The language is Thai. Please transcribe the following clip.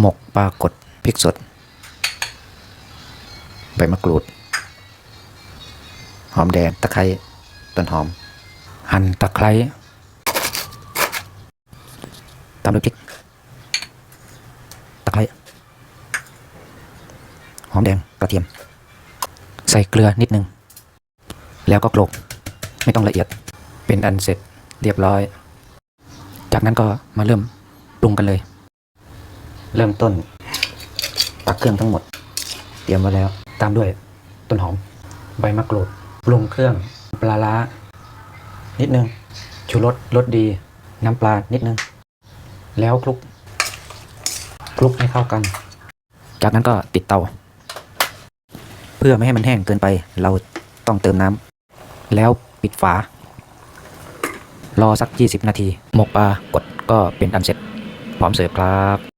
หมกปลากดพริกสด ใบมะกรูด หอมแดงตะไคร้ต้นหอม หั่นตะไคร้ตามด้วยพริกตะไคร้หอมแดงกระเทียม ใส่เกลือนิดนึง แล้วก็โขลกไม่ต้องละเอียดเป็นอันเสร็จเรียบร้อย จากนั้นก็มาเริ่มปรุงกันเลย เริ่มต้นตักเครื่องทั้งหมด เตรียมไว้แล้ว ตามด้วยต้นหอม ใบมะกรูดปรุงเครื่องปลาร้า นิดนึงชูรสรสดี น้ำปลานิดนึง แล้วคลุกคลุกให้เข้ากัน จากนั้นก็ติดเตา เพื่อไม่ให้มันแห้งเกินไป เราต้องเติมน้ำแล้วปิดฝา รอสัก 20 นาที หมกปลากดก็เป็นอันเสร็จ พร้อมเสิร์ฟครับ